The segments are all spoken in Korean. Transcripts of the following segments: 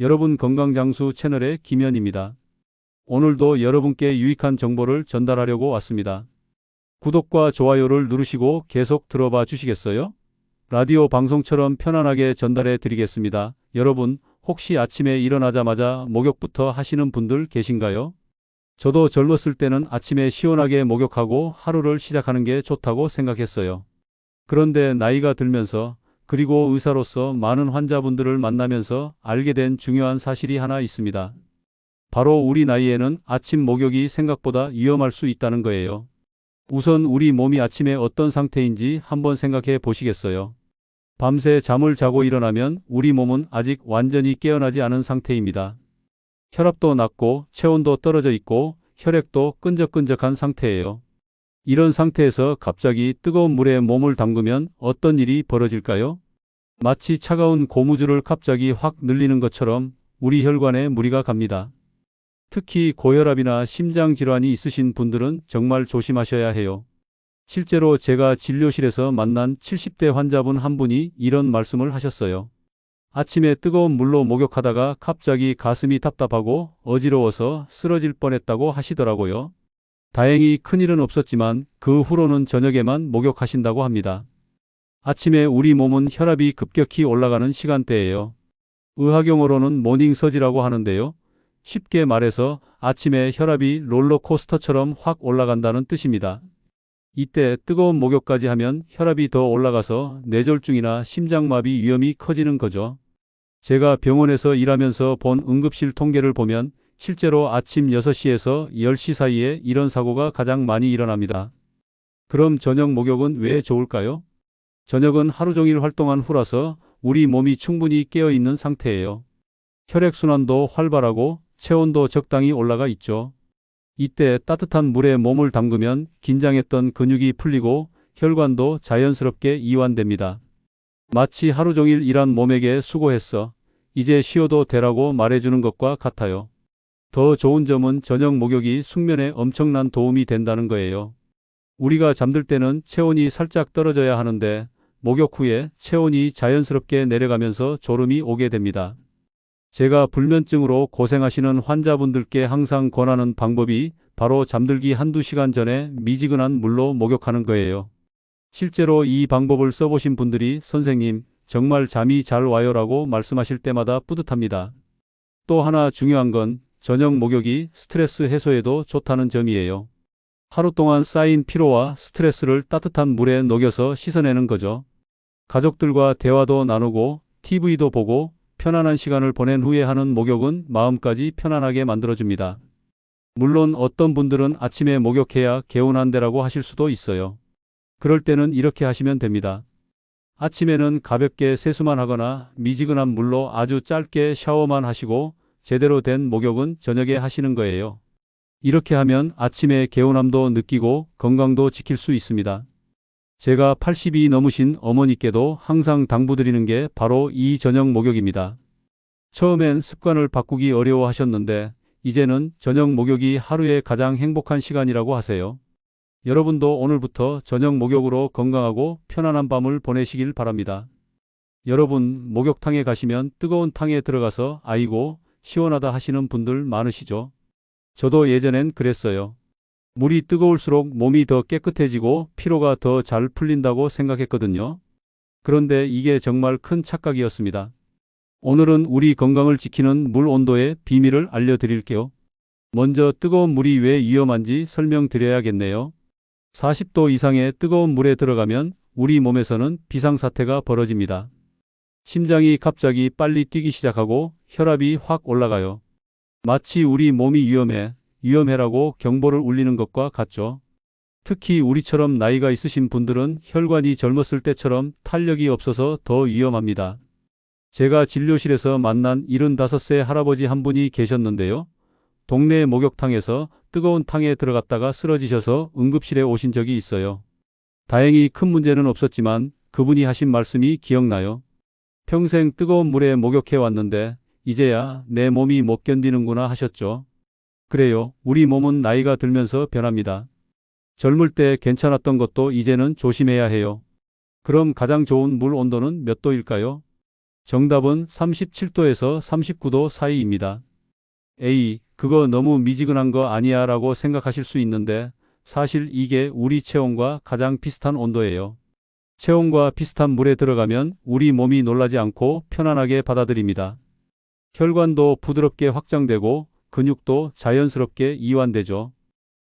여러분 건강장수 채널의 김현입니다. 오늘도 여러분께 유익한 정보를 전달하려고 왔습니다. 구독과 좋아요를 누르시고 계속 들어봐 주시겠어요? 라디오 방송처럼 편안하게 전달해 드리겠습니다. 여러분, 혹시 아침에 일어나자마자 목욕부터 하시는 분들 계신가요? 저도 젊었을 때는 아침에 시원하게 목욕하고 하루를 시작하는 게 좋다고 생각했어요. 그런데 나이가 들면서 그리고 의사로서 많은 환자분들을 만나면서 알게 된 중요한 사실이 하나 있습니다. 바로 우리 나이에는 아침 목욕이 생각보다 위험할 수 있다는 거예요. 우선 우리 몸이 아침에 어떤 상태인지 한번 생각해 보시겠어요? 밤새 잠을 자고 일어나면 우리 몸은 아직 완전히 깨어나지 않은 상태입니다. 혈압도 낮고 체온도 떨어져 있고 혈액도 끈적끈적한 상태예요. 이런 상태에서 갑자기 뜨거운 물에 몸을 담그면 어떤 일이 벌어질까요? 마치 차가운 고무줄을 갑자기 확 늘리는 것처럼 우리 혈관에 무리가 갑니다. 특히 고혈압이나 심장 질환이 있으신 분들은 정말 조심하셔야 해요. 실제로 제가 진료실에서 만난 70대 환자분 한 분이 이런 말씀을 하셨어요. 아침에 뜨거운 물로 목욕하다가 갑자기 가슴이 답답하고 어지러워서 쓰러질 뻔했다고 하시더라고요. 다행히 큰일은 없었지만 그 후로는 저녁에만 목욕하신다고 합니다. 아침에 우리 몸은 혈압이 급격히 올라가는 시간대예요. 의학용어로는 모닝서지라고 하는데요. 쉽게 말해서 아침에 혈압이 롤러코스터처럼 확 올라간다는 뜻입니다. 이때 뜨거운 목욕까지 하면 혈압이 더 올라가서 뇌졸중이나 심장마비 위험이 커지는 거죠. 제가 병원에서 일하면서 본 응급실 통계를 보면 실제로 아침 6시에서 10시 사이에 이런 사고가 가장 많이 일어납니다. 그럼 저녁 목욕은 왜 좋을까요? 저녁은 하루 종일 활동한 후라서 우리 몸이 충분히 깨어 있는 상태예요. 혈액순환도 활발하고 체온도 적당히 올라가 있죠. 이때 따뜻한 물에 몸을 담그면 긴장했던 근육이 풀리고 혈관도 자연스럽게 이완됩니다. 마치 하루 종일 일한 몸에게 수고했어. 이제 쉬어도 되라고 말해주는 것과 같아요. 더 좋은 점은 저녁 목욕이 숙면에 엄청난 도움이 된다는 거예요. 우리가 잠들 때는 체온이 살짝 떨어져야 하는데 목욕 후에 체온이 자연스럽게 내려가면서 졸음이 오게 됩니다. 제가 불면증으로 고생하시는 환자분들께 항상 권하는 방법이 바로 잠들기 한두 시간 전에 미지근한 물로 목욕하는 거예요. 실제로 이 방법을 써보신 분들이 선생님, 정말 잠이 잘 와요라고 말씀하실 때마다 뿌듯합니다. 또 하나 중요한 건 저녁 목욕이 스트레스 해소에도 좋다는 점이에요. 하루 동안 쌓인 피로와 스트레스를 따뜻한 물에 녹여서 씻어내는 거죠. 가족들과 대화도 나누고 TV도 보고 편안한 시간을 보낸 후에 하는 목욕은 마음까지 편안하게 만들어줍니다. 물론 어떤 분들은 아침에 목욕해야 개운한데라고 하실 수도 있어요. 그럴 때는 이렇게 하시면 됩니다. 아침에는 가볍게 세수만 하거나 미지근한 물로 아주 짧게 샤워만 하시고 제대로 된 목욕은 저녁에 하시는 거예요. 이렇게 하면 아침에 개운함도 느끼고 건강도 지킬 수 있습니다. 제가 80이 넘으신 어머니께도 항상 당부드리는 게 바로 이 저녁 목욕입니다. 처음엔 습관을 바꾸기 어려워 하셨는데 이제는 저녁 목욕이 하루의 가장 행복한 시간이라고 하세요. 여러분도 오늘부터 저녁 목욕으로 건강하고 편안한 밤을 보내시길 바랍니다. 여러분, 목욕탕에 가시면 뜨거운 탕에 들어가서 아이고, 시원하다 하시는 분들 많으시죠? 저도 예전엔 그랬어요. 물이 뜨거울수록 몸이 더 깨끗해지고 피로가 더 잘 풀린다고 생각했거든요. 그런데 이게 정말 큰 착각이었습니다. 오늘은 우리 건강을 지키는 물 온도의 비밀을 알려드릴게요. 먼저 뜨거운 물이 왜 위험한지 설명드려야겠네요. 40도 이상의 뜨거운 물에 들어가면 우리 몸에서는 비상사태가 벌어집니다. 심장이 갑자기 빨리 뛰기 시작하고 혈압이 확 올라가요. 마치 우리 몸이 위험해, 위험해라고 경보를 울리는 것과 같죠. 특히 우리처럼 나이가 있으신 분들은 혈관이 젊었을 때처럼 탄력이 없어서 더 위험합니다. 제가 진료실에서 만난 75세 할아버지 한 분이 계셨는데요. 동네 목욕탕에서 뜨거운 탕에 들어갔다가 쓰러지셔서 응급실에 오신 적이 있어요. 다행히 큰 문제는 없었지만 그분이 하신 말씀이 기억나요. 평생 뜨거운 물에 목욕해 왔는데 이제야 내 몸이 못 견디는구나 하셨죠. 그래요. 우리 몸은 나이가 들면서 변합니다. 젊을 때 괜찮았던 것도 이제는 조심해야 해요. 그럼 가장 좋은 물 온도는 몇 도일까요? 정답은 37도에서 39도 사이입니다. A. 그거 너무 미지근한 거 아니야 라고 생각하실 수 있는데 사실 이게 우리 체온과 가장 비슷한 온도예요. 체온과 비슷한 물에 들어가면 우리 몸이 놀라지 않고 편안하게 받아들입니다. 혈관도 부드럽게 확장되고 근육도 자연스럽게 이완되죠.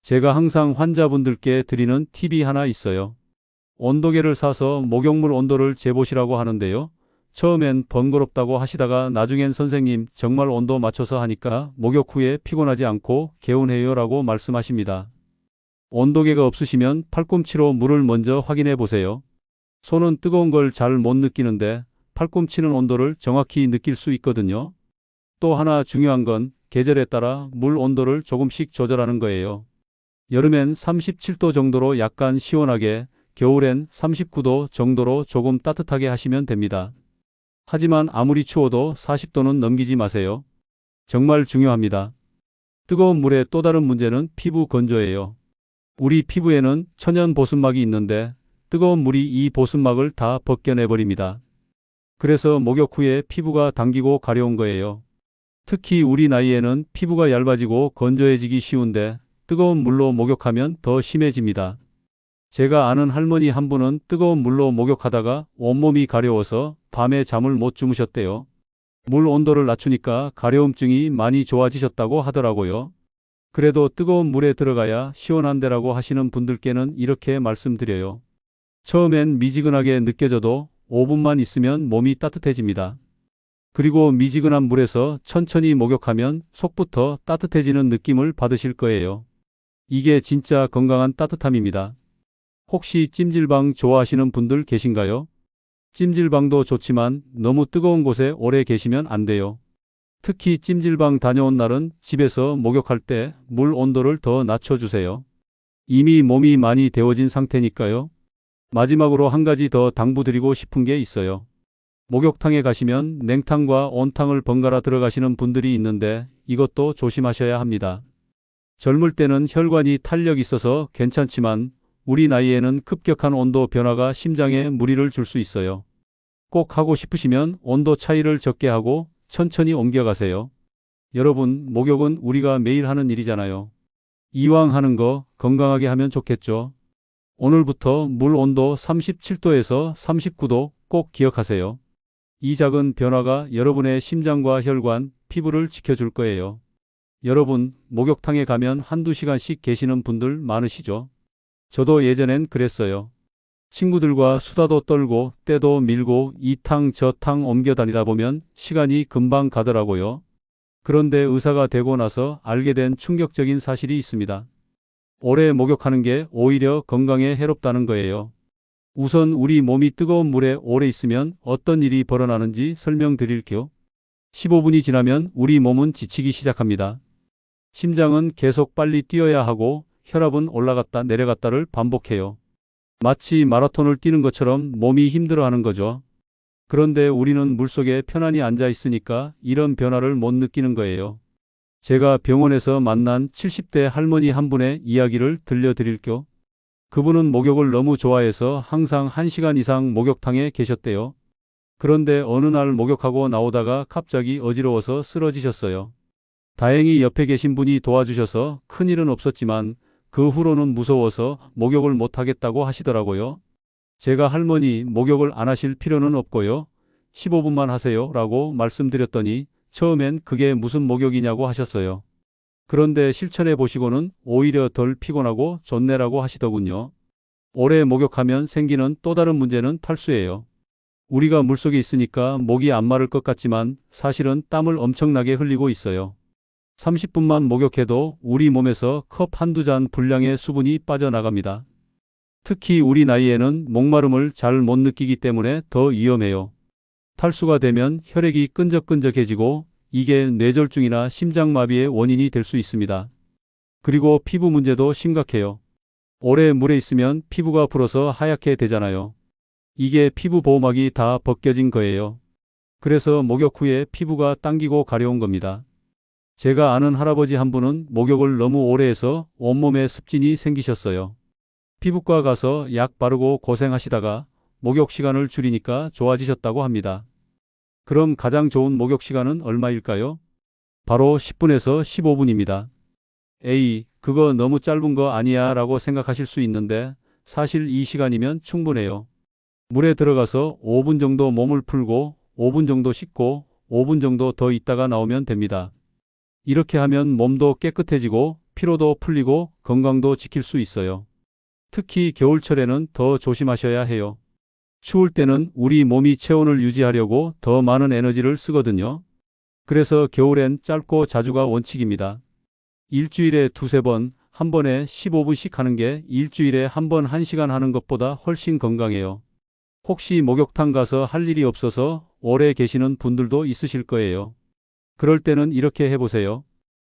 제가 항상 환자분들께 드리는 팁이 하나 있어요. 온도계를 사서 목욕물 온도를 재보시라고 하는데요. 처음엔 번거롭다고 하시다가 나중엔 선생님 정말 온도 맞춰서 하니까 목욕 후에 피곤하지 않고 개운해요 라고 말씀하십니다. 온도계가 없으시면 팔꿈치로 물을 먼저 확인해 보세요. 손은 뜨거운 걸 잘 못 느끼는데 팔꿈치는 온도를 정확히 느낄 수 있거든요. 또 하나 중요한 건 계절에 따라 물 온도를 조금씩 조절하는 거예요. 여름엔 37도 정도로 약간 시원하게, 겨울엔 39도 정도로 조금 따뜻하게 하시면 됩니다. 하지만 아무리 추워도 40도는 넘기지 마세요. 정말 중요합니다. 뜨거운 물의 또 다른 문제는 피부 건조예요. 우리 피부에는 천연 보습막이 있는데 뜨거운 물이 이 보습막을 다 벗겨내버립니다. 그래서 목욕 후에 피부가 당기고 가려운 거예요. 특히 우리 나이에는 피부가 얇아지고 건조해지기 쉬운데 뜨거운 물로 목욕하면 더 심해집니다. 제가 아는 할머니 한 분은 뜨거운 물로 목욕하다가 온몸이 가려워서 밤에 잠을 못 주무셨대요. 물 온도를 낮추니까 가려움증이 많이 좋아지셨다고 하더라고요. 그래도 뜨거운 물에 들어가야 시원한데라고 하시는 분들께는 이렇게 말씀드려요. 처음엔 미지근하게 느껴져도 5분만 있으면 몸이 따뜻해집니다. 그리고 미지근한 물에서 천천히 목욕하면 속부터 따뜻해지는 느낌을 받으실 거예요. 이게 진짜 건강한 따뜻함입니다. 혹시 찜질방 좋아하시는 분들 계신가요? 찜질방도 좋지만 너무 뜨거운 곳에 오래 계시면 안 돼요. 특히 찜질방 다녀온 날은 집에서 목욕할 때 물 온도를 더 낮춰주세요. 이미 몸이 많이 데워진 상태니까요. 마지막으로 한 가지 더 당부드리고 싶은 게 있어요. 목욕탕에 가시면 냉탕과 온탕을 번갈아 들어가시는 분들이 있는데 이것도 조심하셔야 합니다. 젊을 때는 혈관이 탄력 있어서 괜찮지만 우리 나이에는 급격한 온도 변화가 심장에 무리를 줄 수 있어요. 꼭 하고 싶으시면 온도 차이를 적게 하고 천천히 옮겨가세요. 여러분, 목욕은 우리가 매일 하는 일이잖아요. 이왕 하는 거 건강하게 하면 좋겠죠. 오늘부터 물 온도 37도에서 39도 꼭 기억하세요. 이 작은 변화가 여러분의 심장과 혈관, 피부를 지켜줄 거예요. 여러분, 목욕탕에 가면 한두 시간씩 계시는 분들 많으시죠? 저도 예전엔 그랬어요. 친구들과 수다도 떨고 때도 밀고 이 탕 저 탕 옮겨 다니다 보면 시간이 금방 가더라고요. 그런데 의사가 되고 나서 알게 된 충격적인 사실이 있습니다. 오래 목욕하는 게 오히려 건강에 해롭다는 거예요. 우선 우리 몸이 뜨거운 물에 오래 있으면 어떤 일이 벌어나는지 설명드릴게요. 15분이 지나면 우리 몸은 지치기 시작합니다. 심장은 계속 빨리 뛰어야 하고 혈압은 올라갔다 내려갔다를 반복해요. 마치 마라톤을 뛰는 것처럼 몸이 힘들어하는 거죠. 그런데 우리는 물속에 편안히 앉아 있으니까 이런 변화를 못 느끼는 거예요. 제가 병원에서 만난 70대 할머니 한 분의 이야기를 들려드릴게요. 그분은 목욕을 너무 좋아해서 항상 1시간 이상 목욕탕에 계셨대요. 그런데 어느 날 목욕하고 나오다가 갑자기 어지러워서 쓰러지셨어요. 다행히 옆에 계신 분이 도와주셔서 큰일은 없었지만 그 후로는 무서워서 목욕을 못하겠다고 하시더라고요. 제가 할머니 목욕을 안 하실 필요는 없고요. 15분만 하세요 라고 말씀드렸더니 처음엔 그게 무슨 목욕이냐고 하셨어요. 그런데 실천해 보시고는 오히려 덜 피곤하고 좋네라고 하시더군요. 오래 목욕하면 생기는 또 다른 문제는 탈수예요. 우리가 물속에 있으니까 목이 안 마를 것 같지만 사실은 땀을 엄청나게 흘리고 있어요. 30분만 목욕해도 우리 몸에서 컵 한두 잔 분량의 수분이 빠져나갑니다. 특히 우리 나이에는 목마름을 잘 못 느끼기 때문에 더 위험해요. 탈수가 되면 혈액이 끈적끈적해지고 이게 뇌졸중이나 심장마비의 원인이 될 수 있습니다. 그리고 피부 문제도 심각해요. 오래 물에 있으면 피부가 불어서 하얗게 되잖아요. 이게 피부 보호막이 다 벗겨진 거예요. 그래서 목욕 후에 피부가 당기고 가려운 겁니다. 제가 아는 할아버지 한 분은 목욕을 너무 오래 해서 온몸에 습진이 생기셨어요. 피부과 가서 약 바르고 고생하시다가 목욕 시간을 줄이니까 좋아지셨다고 합니다. 그럼 가장 좋은 목욕 시간은 얼마일까요? 바로 10분에서 15분입니다. 에이, 그거 너무 짧은 거 아니야 라고 생각하실 수 있는데 사실 이 시간이면 충분해요. 물에 들어가서 5분 정도 몸을 풀고 5분 정도 씻고 5분 정도 더 있다가 나오면 됩니다. 이렇게 하면 몸도 깨끗해지고 피로도 풀리고 건강도 지킬 수 있어요. 특히 겨울철에는 더 조심하셔야 해요. 추울 때는 우리 몸이 체온을 유지하려고 더 많은 에너지를 쓰거든요. 그래서 겨울엔 짧고 자주가 원칙입니다. 일주일에 두세 번, 한 번에 15분씩 하는 게 일주일에 한 번 1시간 하는 것보다 훨씬 건강해요. 혹시 목욕탕 가서 할 일이 없어서 오래 계시는 분들도 있으실 거예요. 그럴 때는 이렇게 해보세요.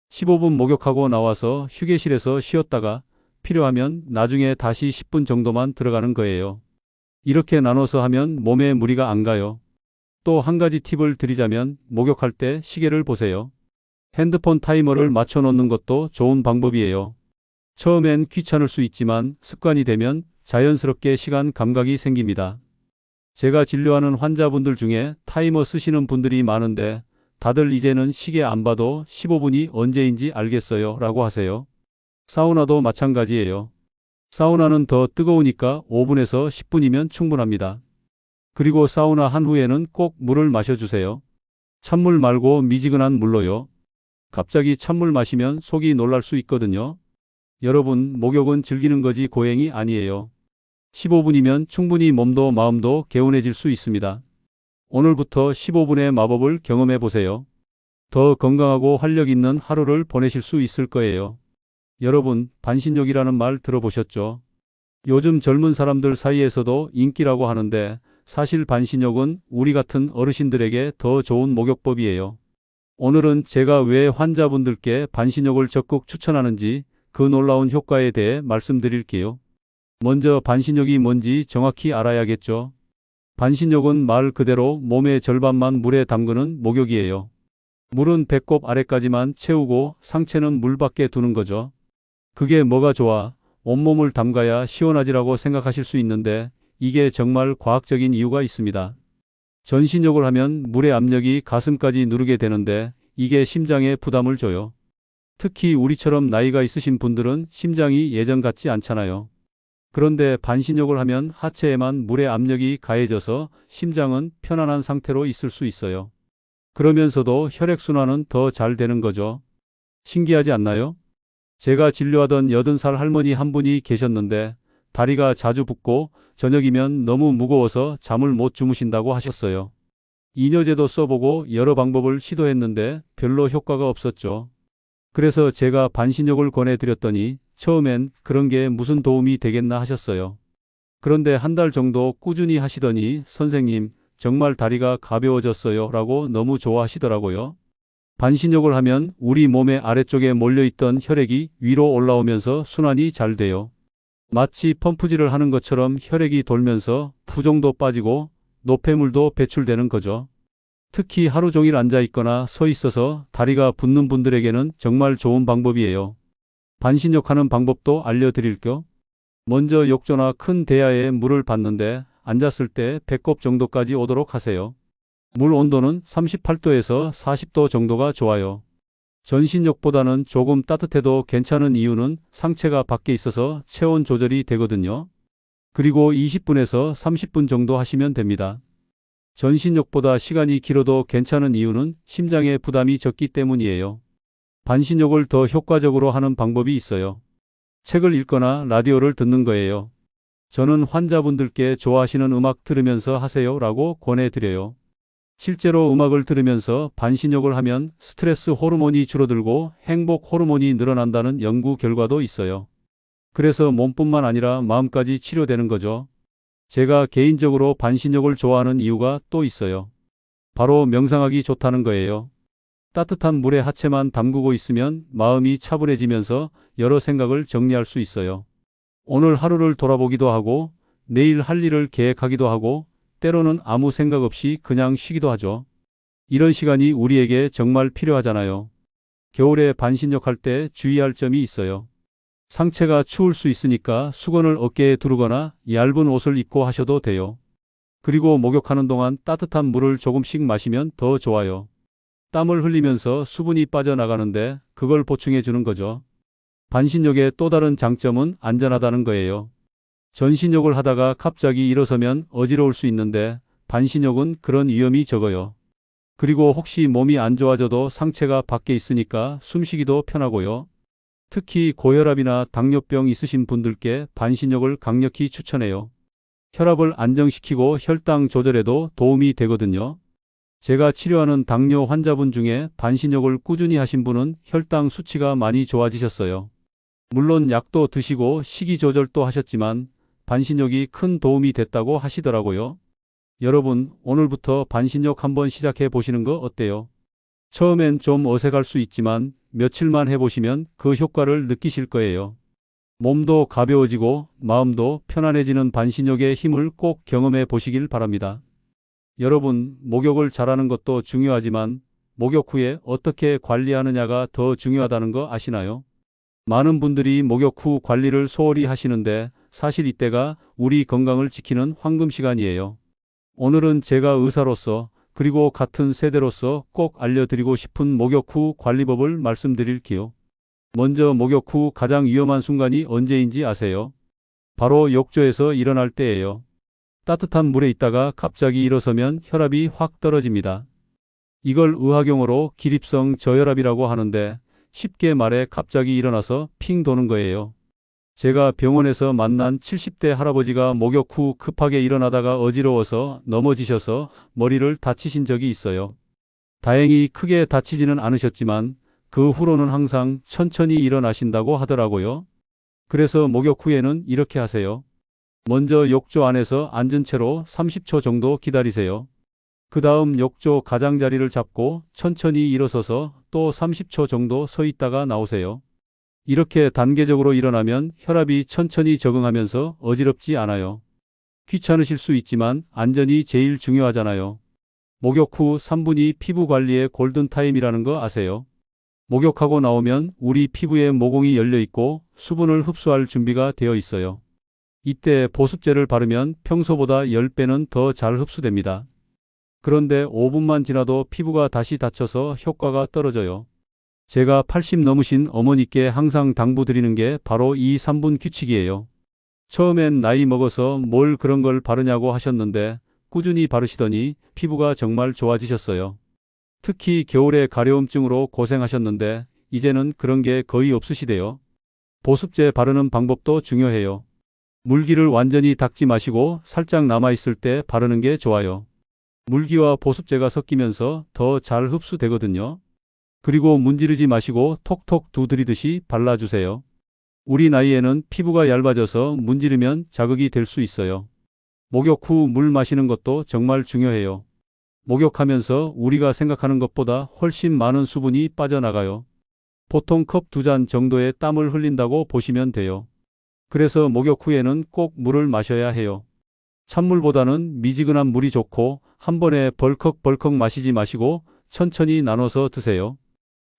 15분 목욕하고 나와서 휴게실에서 쉬었다가 필요하면 나중에 다시 10분 정도만 들어가는 거예요. 이렇게 나눠서 하면 몸에 무리가 안 가요. 또 한 가지 팁을 드리자면 목욕할 때 시계를 보세요. 핸드폰 타이머를 맞춰 놓는 것도 좋은 방법이에요. 처음엔 귀찮을 수 있지만 습관이 되면 자연스럽게 시간 감각이 생깁니다. 제가 진료하는 환자분들 중에 타이머 쓰시는 분들이 많은데 다들 이제는 시계 안 봐도 15분이 언제인지 알겠어요 라고 하세요. 사우나도 마찬가지예요. 사우나는 더 뜨거우니까 5분에서 10분이면 충분합니다. 그리고 사우나 한 후에는 꼭 물을 마셔주세요. 찬물 말고 미지근한 물로요. 갑자기 찬물 마시면 속이 놀랄 수 있거든요. 여러분, 목욕은 즐기는 거지 고행이 아니에요. 15분이면 충분히 몸도 마음도 개운해질 수 있습니다. 오늘부터 15분의 마법을 경험해 보세요. 더 건강하고 활력 있는 하루를 보내실 수 있을 거예요. 여러분, 반신욕이라는 말 들어보셨죠? 요즘 젊은 사람들 사이에서도 인기라고 하는데 사실 반신욕은 우리 같은 어르신들에게 더 좋은 목욕법이에요. 오늘은 제가 왜 환자분들께 반신욕을 적극 추천하는지 그 놀라운 효과에 대해 말씀드릴게요. 먼저 반신욕이 뭔지 정확히 알아야겠죠. 반신욕은 말 그대로 몸의 절반만 물에 담그는 목욕이에요. 물은 배꼽 아래까지만 채우고 상체는 물 밖에 두는 거죠. 그게 뭐가 좋아? 온몸을 담가야 시원하지라고 생각하실 수 있는데 이게 정말 과학적인 이유가 있습니다. 전신욕을 하면 물의 압력이 가슴까지 누르게 되는데 이게 심장에 부담을 줘요. 특히 우리처럼 나이가 있으신 분들은 심장이 예전 같지 않잖아요. 그런데 반신욕을 하면 하체에만 물의 압력이 가해져서 심장은 편안한 상태로 있을 수 있어요. 그러면서도 혈액순환은 더 잘 되는 거죠. 신기하지 않나요? 제가 진료하던 80살 할머니 한 분이 계셨는데 다리가 자주 붓고 저녁이면 너무 무거워서 잠을 못 주무신다고 하셨어요. 이뇨제도 써보고 여러 방법을 시도했는데 별로 효과가 없었죠. 그래서 제가 반신욕을 권해드렸더니 처음엔 그런 게 무슨 도움이 되겠나 하셨어요. 그런데 한 달 정도 꾸준히 하시더니 선생님 정말 다리가 가벼워졌어요 라고 너무 좋아하시더라고요. 반신욕을 하면 우리 몸의 아래쪽에 몰려있던 혈액이 위로 올라오면서 순환이 잘 돼요. 마치 펌프질을 하는 것처럼 혈액이 돌면서 부종도 빠지고 노폐물도 배출되는 거죠. 특히 하루 종일 앉아 있거나 서 있어서 다리가 붓는 분들에게는 정말 좋은 방법이에요. 반신욕하는 방법도 알려드릴게요. 먼저 욕조나 큰 대야에 물을 받는데 앉았을 때 배꼽 정도까지 오도록 하세요. 물 온도는 38도에서 40도 정도가 좋아요. 전신욕보다는 조금 따뜻해도 괜찮은 이유는 상체가 밖에 있어서 체온 조절이 되거든요. 그리고 20분에서 30분 정도 하시면 됩니다. 전신욕보다 시간이 길어도 괜찮은 이유는 심장에 부담이 적기 때문이에요. 반신욕을 더 효과적으로 하는 방법이 있어요. 책을 읽거나 라디오를 듣는 거예요. 저는 환자분들께 좋아하시는 음악 들으면서 하세요 라고 권해드려요. 실제로 음악을 들으면서 반신욕을 하면 스트레스 호르몬이 줄어들고 행복 호르몬이 늘어난다는 연구 결과도 있어요. 그래서 몸뿐만 아니라 마음까지 치료되는 거죠. 제가 개인적으로 반신욕을 좋아하는 이유가 또 있어요. 바로 명상하기 좋다는 거예요. 따뜻한 물에 하체만 담그고 있으면 마음이 차분해지면서 여러 생각을 정리할 수 있어요. 오늘 하루를 돌아보기도 하고 내일 할 일을 계획하기도 하고 때로는 아무 생각 없이 그냥 쉬기도 하죠. 이런 시간이 우리에게 정말 필요하잖아요. 겨울에 반신욕 할 때 주의할 점이 있어요. 상체가 추울 수 있으니까 수건을 어깨에 두르거나 얇은 옷을 입고 하셔도 돼요. 그리고 목욕하는 동안 따뜻한 물을 조금씩 마시면 더 좋아요. 땀을 흘리면서 수분이 빠져나가는데 그걸 보충해 주는 거죠. 반신욕의 또 다른 장점은 안전하다는 거예요. 전신욕을 하다가 갑자기 일어서면 어지러울 수 있는데 반신욕은 그런 위험이 적어요. 그리고 혹시 몸이 안 좋아져도 상체가 밖에 있으니까 숨쉬기도 편하고요. 특히 고혈압이나 당뇨병 있으신 분들께 반신욕을 강력히 추천해요. 혈압을 안정시키고 혈당 조절에도 도움이 되거든요. 제가 치료하는 당뇨 환자분 중에 반신욕을 꾸준히 하신 분은 혈당 수치가 많이 좋아지셨어요. 물론 약도 드시고 식이 조절도 하셨지만 반신욕이 큰 도움이 됐다고 하시더라고요. 여러분, 오늘부터 반신욕 한번 시작해 보시는 거 어때요? 처음엔 좀 어색할 수 있지만 며칠만 해보시면 그 효과를 느끼실 거예요. 몸도 가벼워지고 마음도 편안해지는 반신욕의 힘을 꼭 경험해 보시길 바랍니다. 여러분, 목욕을 잘하는 것도 중요하지만 목욕 후에 어떻게 관리하느냐가 더 중요하다는 거 아시나요? 많은 분들이 목욕 후 관리를 소홀히 하시는데 사실 이때가 우리 건강을 지키는 황금 시간이에요. 오늘은 제가 의사로서 그리고 같은 세대로서 꼭 알려드리고 싶은 목욕 후 관리법을 말씀드릴게요. 먼저 목욕 후 가장 위험한 순간이 언제인지 아세요? 바로 욕조에서 일어날 때예요. 따뜻한 물에 있다가 갑자기 일어서면 혈압이 확 떨어집니다. 이걸 의학용어로 기립성 저혈압이라고 하는데 쉽게 말해 갑자기 일어나서 핑 도는 거예요. 제가 병원에서 만난 70대 할아버지가 목욕 후 급하게 일어나다가 어지러워서 넘어지셔서 머리를 다치신 적이 있어요. 다행히 크게 다치지는 않으셨지만 그 후로는 항상 천천히 일어나신다고 하더라고요. 그래서 목욕 후에는 이렇게 하세요. 먼저 욕조 안에서 앉은 채로 30초 정도 기다리세요. 그 다음 욕조 가장자리를 잡고 천천히 일어서서 또 30초 정도 서 있다가 나오세요. 이렇게 단계적으로 일어나면 혈압이 천천히 적응하면서 어지럽지 않아요. 귀찮으실 수 있지만 안전이 제일 중요하잖아요. 목욕 후 3분이 피부 관리의 골든타임이라는 거 아세요? 목욕하고 나오면 우리 피부에 모공이 열려 있고 수분을 흡수할 준비가 되어 있어요. 이때 보습제를 바르면 평소보다 10배는 더 잘 흡수됩니다. 그런데 5분만 지나도 피부가 다시 다쳐서 효과가 떨어져요. 제가 80 넘으신 어머니께 항상 당부드리는 게 바로 이 3분 규칙이에요. 처음엔 나이 먹어서 뭘 그런 걸 바르냐고 하셨는데 꾸준히 바르시더니 피부가 정말 좋아지셨어요. 특히 겨울에 가려움증으로 고생하셨는데 이제는 그런 게 거의 없으시대요. 보습제 바르는 방법도 중요해요. 물기를 완전히 닦지 마시고 살짝 남아있을 때 바르는 게 좋아요. 물기와 보습제가 섞이면서 더 잘 흡수되거든요. 그리고 문지르지 마시고 톡톡 두드리듯이 발라주세요. 우리 나이에는 피부가 얇아져서 문지르면 자극이 될 수 있어요. 목욕 후 물 마시는 것도 정말 중요해요. 목욕하면서 우리가 생각하는 것보다 훨씬 많은 수분이 빠져나가요. 보통 컵 두 잔 정도의 땀을 흘린다고 보시면 돼요. 그래서 목욕 후에는 꼭 물을 마셔야 해요. 찬물보다는 미지근한 물이 좋고 한 번에 벌컥벌컥 마시지 마시고 천천히 나눠서 드세요.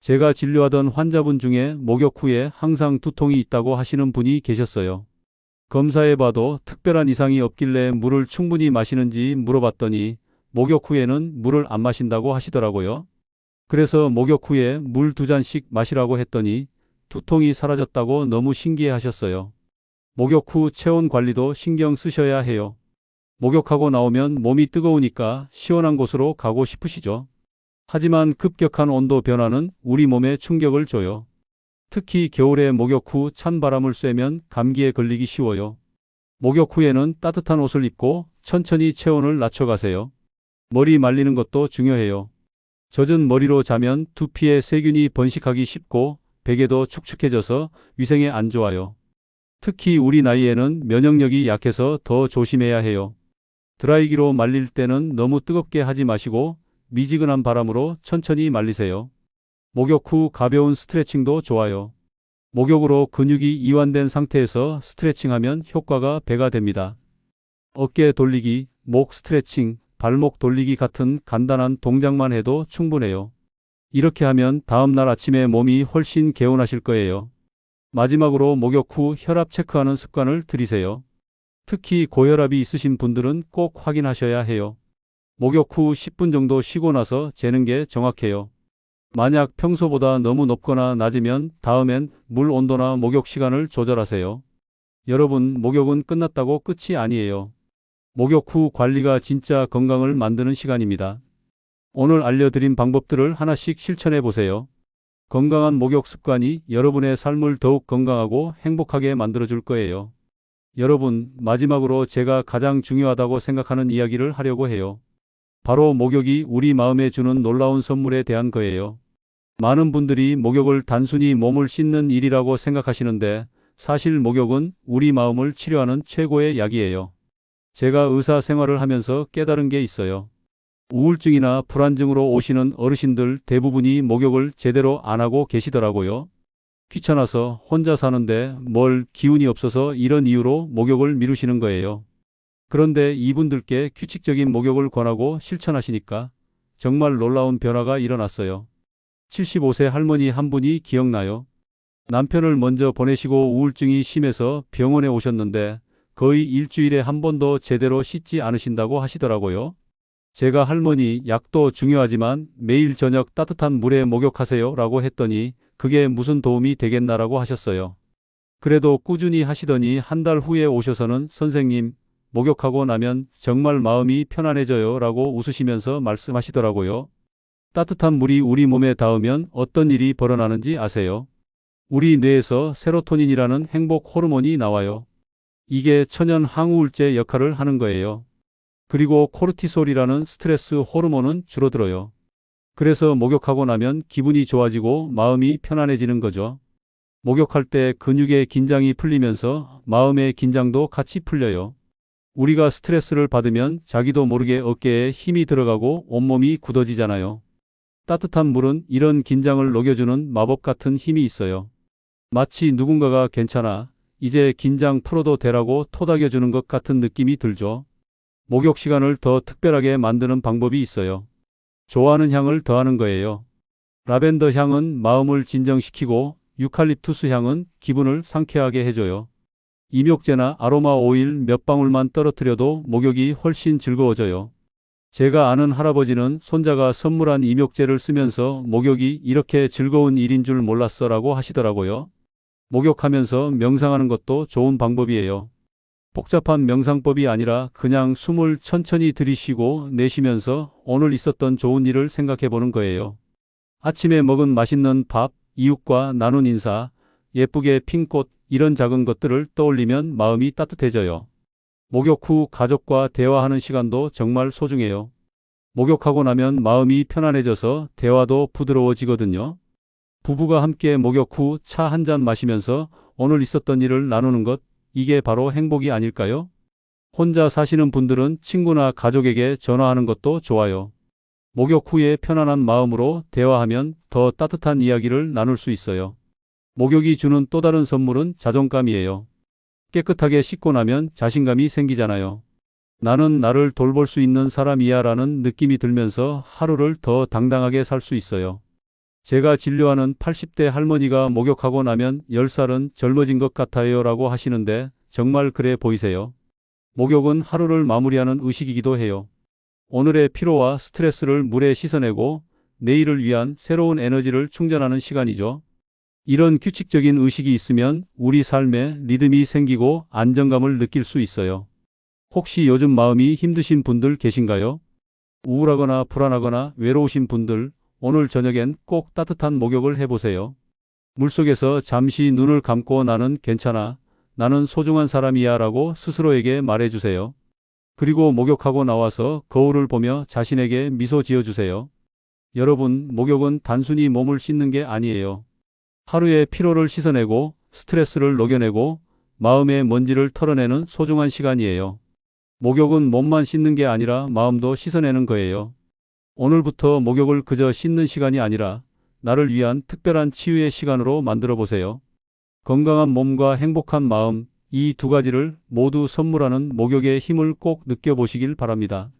제가 진료하던 환자분 중에 목욕 후에 항상 두통이 있다고 하시는 분이 계셨어요. 검사해봐도 특별한 이상이 없길래 물을 충분히 마시는지 물어봤더니 목욕 후에는 물을 안 마신다고 하시더라고요. 그래서 목욕 후에 물 두 잔씩 마시라고 했더니 두통이 사라졌다고 너무 신기해 하셨어요. 목욕 후 체온 관리도 신경 쓰셔야 해요. 목욕하고 나오면 몸이 뜨거우니까 시원한 곳으로 가고 싶으시죠. 하지만 급격한 온도 변화는 우리 몸에 충격을 줘요. 특히 겨울에 목욕 후 찬 바람을 쐬면 감기에 걸리기 쉬워요. 목욕 후에는 따뜻한 옷을 입고 천천히 체온을 낮춰가세요. 머리 말리는 것도 중요해요. 젖은 머리로 자면 두피에 세균이 번식하기 쉽고 베개도 축축해져서 위생에 안 좋아요. 특히 우리 나이에는 면역력이 약해서 더 조심해야 해요. 드라이기로 말릴 때는 너무 뜨겁게 하지 마시고 미지근한 바람으로 천천히 말리세요. 목욕 후 가벼운 스트레칭도 좋아요. 목욕으로 근육이 이완된 상태에서 스트레칭하면 효과가 배가 됩니다. 어깨 돌리기, 목 스트레칭, 발목 돌리기 같은 간단한 동작만 해도 충분해요. 이렇게 하면 다음날 아침에 몸이 훨씬 개운하실 거예요. 마지막으로 목욕 후 혈압 체크하는 습관을 들이세요. 특히 고혈압이 있으신 분들은 꼭 확인하셔야 해요. 목욕 후 10분 정도 쉬고 나서 재는 게 정확해요. 만약 평소보다 너무 높거나 낮으면 다음엔 물 온도나 목욕 시간을 조절하세요. 여러분, 목욕은 끝났다고 끝이 아니에요. 목욕 후 관리가 진짜 건강을 만드는 시간입니다. 오늘 알려드린 방법들을 하나씩 실천해 보세요. 건강한 목욕 습관이 여러분의 삶을 더욱 건강하고 행복하게 만들어줄 거예요. 여러분, 마지막으로 제가 가장 중요하다고 생각하는 이야기를 하려고 해요. 바로 목욕이 우리 마음에 주는 놀라운 선물에 대한 거예요. 많은 분들이 목욕을 단순히 몸을 씻는 일이라고 생각하시는데 사실 목욕은 우리 마음을 치료하는 최고의 약이에요. 제가 의사 생활을 하면서 깨달은 게 있어요. 우울증이나 불안증으로 오시는 어르신들 대부분이 목욕을 제대로 안 하고 계시더라고요. 귀찮아서 혼자 사는데 뭘 기운이 없어서 이런 이유로 목욕을 미루시는 거예요. 그런데 이분들께 규칙적인 목욕을 권하고 실천하시니까 정말 놀라운 변화가 일어났어요. 75세 할머니 한 분이 기억나요. 남편을 먼저 보내시고 우울증이 심해서 병원에 오셨는데 거의 일주일에 한 번도 제대로 씻지 않으신다고 하시더라고요. 제가 할머니 약도 중요하지만 매일 저녁 따뜻한 물에 목욕하세요 라고 했더니 그게 무슨 도움이 되겠나라고 하셨어요. 그래도 꾸준히 하시더니 한 달 후에 오셔서는 선생님 목욕하고 나면 정말 마음이 편안해져요 라고 웃으시면서 말씀하시더라고요. 따뜻한 물이 우리 몸에 닿으면 어떤 일이 벌어나는지 아세요? 우리 뇌에서 세로토닌이라는 행복 호르몬이 나와요. 이게 천연 항우울제 역할을 하는 거예요. 그리고 코르티솔이라는 스트레스 호르몬은 줄어들어요. 그래서 목욕하고 나면 기분이 좋아지고 마음이 편안해지는 거죠. 목욕할 때 근육의 긴장이 풀리면서 마음의 긴장도 같이 풀려요. 우리가 스트레스를 받으면 자기도 모르게 어깨에 힘이 들어가고 온몸이 굳어지잖아요. 따뜻한 물은 이런 긴장을 녹여주는 마법 같은 힘이 있어요. 마치 누군가가 괜찮아, 이제 긴장 풀어도 되라고 토닥여주는 것 같은 느낌이 들죠. 목욕 시간을 더 특별하게 만드는 방법이 있어요. 좋아하는 향을 더하는 거예요. 라벤더 향은 마음을 진정시키고 유칼립투스 향은 기분을 상쾌하게 해줘요. 임욕제나 아로마 오일 몇 방울만 떨어뜨려도 목욕이 훨씬 즐거워져요. 제가 아는 할아버지는 손자가 선물한 임욕제를 쓰면서 목욕이 이렇게 즐거운 일인 줄 몰랐어 라고 하시더라고요. 목욕하면서 명상하는 것도 좋은 방법이에요. 복잡한 명상법이 아니라 그냥 숨을 천천히 들이쉬고 내쉬면서 오늘 있었던 좋은 일을 생각해 보는 거예요. 아침에 먹은 맛있는 밥, 이웃과 나눈 인사, 예쁘게 핀 꽃, 이런 작은 것들을 떠올리면 마음이 따뜻해져요. 목욕 후 가족과 대화하는 시간도 정말 소중해요. 목욕하고 나면 마음이 편안해져서 대화도 부드러워지거든요. 부부가 함께 목욕 후 차 한 잔 마시면서 오늘 있었던 일을 나누는 것, 이게 바로 행복이 아닐까요? 혼자 사시는 분들은 친구나 가족에게 전화하는 것도 좋아요. 목욕 후에 편안한 마음으로 대화하면 더 따뜻한 이야기를 나눌 수 있어요. 목욕이 주는 또 다른 선물은 자존감이에요. 깨끗하게 씻고 나면 자신감이 생기잖아요. 나는 나를 돌볼 수 있는 사람이야 라는 느낌이 들면서 하루를 더 당당하게 살 수 있어요. 제가 진료하는 80대 할머니가 목욕하고 나면 10살은 젊어진 것 같아요 라고 하시는데 정말 그래 보이세요? 목욕은 하루를 마무리하는 의식이기도 해요. 오늘의 피로와 스트레스를 물에 씻어내고 내일을 위한 새로운 에너지를 충전하는 시간이죠. 이런 규칙적인 의식이 있으면 우리 삶에 리듬이 생기고 안정감을 느낄 수 있어요. 혹시 요즘 마음이 힘드신 분들 계신가요? 우울하거나 불안하거나 외로우신 분들, 오늘 저녁엔 꼭 따뜻한 목욕을 해보세요. 물속에서 잠시 눈을 감고 나는 괜찮아. 나는 소중한 사람이야 라고 스스로에게 말해주세요. 그리고 목욕하고 나와서 거울을 보며 자신에게 미소 지어주세요. 여러분, 목욕은 단순히 몸을 씻는 게 아니에요. 하루의 피로를 씻어내고 스트레스를 녹여내고 마음의 먼지를 털어내는 소중한 시간이에요. 목욕은 몸만 씻는 게 아니라 마음도 씻어내는 거예요. 오늘부터 목욕을 그저 씻는 시간이 아니라 나를 위한 특별한 치유의 시간으로 만들어 보세요. 건강한 몸과 행복한 마음, 이 두 가지를 모두 선물하는 목욕의 힘을 꼭 느껴보시길 바랍니다.